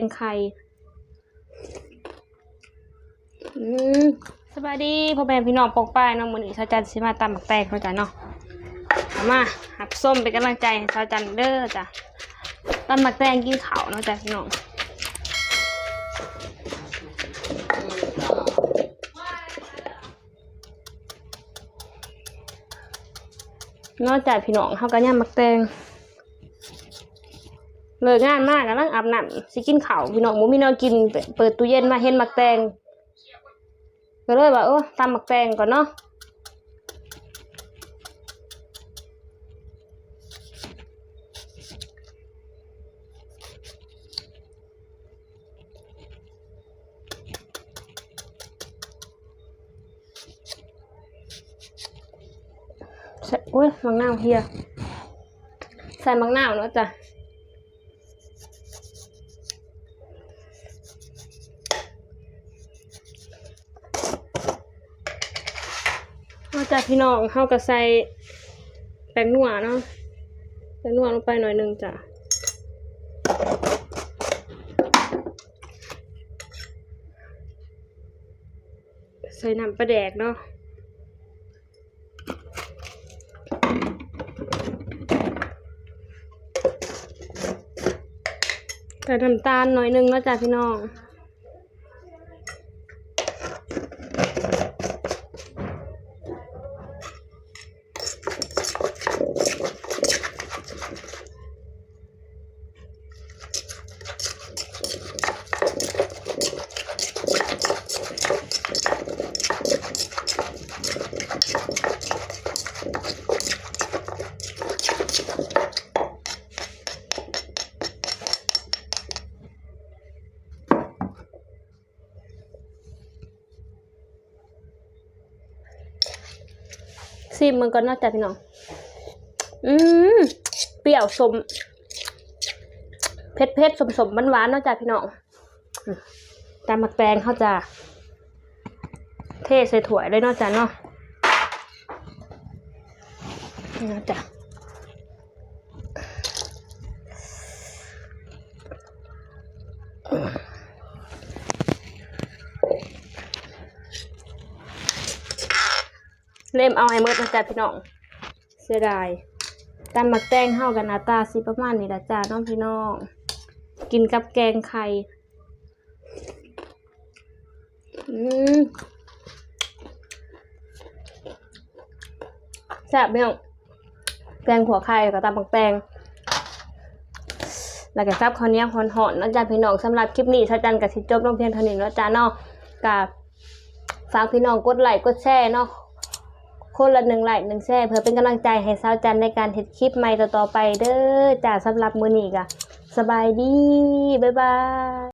งไข่อืมสบายดีพ่อแม่พี่น้องปกป้ายเน้องมือนี้ชาวจันทร์สิมาตำหมักแตงเนาะจ้ะเนาะเอามาหับส้มเป็นกำลังใจให้ชาวจันทร์เด้อจ้ะตำหมักแตงกินข้าวเนาะจ้ะพี่น้องนอกจากพี่น้องเขาก็ย่ำหมักแตง เลิกงานมากกำลังอาบน้ำสิกินข้าวพี่น้องหมูมีแนวกิน เปิดตู้เย็นมาเห็นหมักแตงก็เลยว่าเออตำหมักแตงก่อนเนาะใส่โอ้ยมังนาวเฮียใส่มังนาวเนาะจ้ะ กจากพี่น้องเข้ากับใส่แป้งนัวเนาะแป้งนัวลงไปหน่อยหนึงจ้ะใส่น้ำปลาแดกเนาะใส่น้ำตาลหน่อยหนึงเนะจ้ะพี่น้อง ซิมมันก็นอกจากพี่น้อง อืมเปรี้ยวสมเผ็ดเผ็ดสมสมหวานหวานๆนอกจากพี่น้องตามหมักแตงเขาจะเทใส่ถ้วยเลยนอกจากเนาะนี่เนาะ เล่มเอาให้หมดนะจ๊ะพี่น้อง เสียดายตำหมักแตงเข้ากันหน้าตาสิประมาณนี้ละจ้าน้องพี่น้อง กินกับแกงไข่อืมแซ่บไหมน้องแกงหัวไข่กับตำหมักแตงแล้วก็ซับข้าวเนียหอนๆนะจ๊ะพี่น้องสำหรับคลิปนี้ชาจันกับสิจบน้องเพียงเท่านี้นะจ้าเนาะกับฝากพี่น้องกดไลค์กดแชร์เนาะ คนละหนึ่งไลค์หนึ่งแชร์เพื่อเป็นกำลังใจให้สาวจันในการเฮ็ดคลิปใหม่ต่อๆไปเด้อจ้าสำหรับมื้อนี้ก็สบายดีบ๊ายบาย